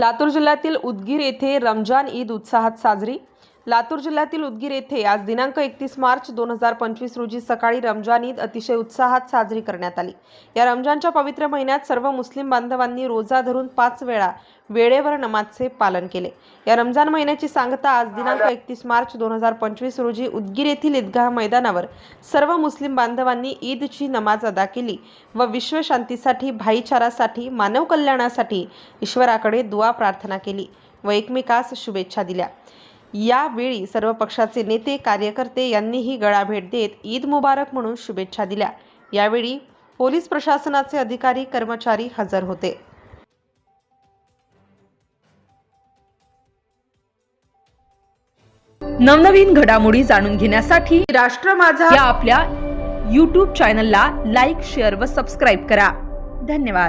लातूर जिल्ह्यातील उदगीर येथे रमजान ईद उत्साहात साजरी लातूर जिल्ह्यातील उदगीर येथे आज दिनांक एकतीस मार्च दोन हजार पंचवीस रोजी सकाळी रमजान ईद अतिशय उत्साहात साजरी करण्यात आली. या रमजानच्या पवित्र महिन्यात सर्व मुस्लिम बांधवांनी रोजा धरून पाच वेळा वेळेवर नमाजचे पालन केले. या रमजान महिन्याची सांगता आज दिनांक एकतीस मार्च दोन हजार पंचवीस रोजी उदगीर येथील ईदगाह मैदानावर सर्व मुस्लिम बांधवांनी ईदची नमाज अदा केली व विश्वशांतीसाठी भाईचारासाठी मानव कल्याणासाठी ईश्वराकडे दुआ प्रार्थना केली व एकमेकास शुभेच्छा दिल्या. यावेळी सर्व पक्षाचे नेते कार्यकर्ते यांनीही गळाभेट देत ईद मुबारक म्हणून शुभेच्छा दिल्या. यावेळी पोलीस प्रशासनाचे अधिकारी कर्मचारी हजर होते. नवनवीन घडामोडी जाणून घेण्यासाठी राष्ट्र माझा या आपल्या यूट्यूब चॅनलला लाईक शेअर व सबस्क्राईब करा. धन्यवाद.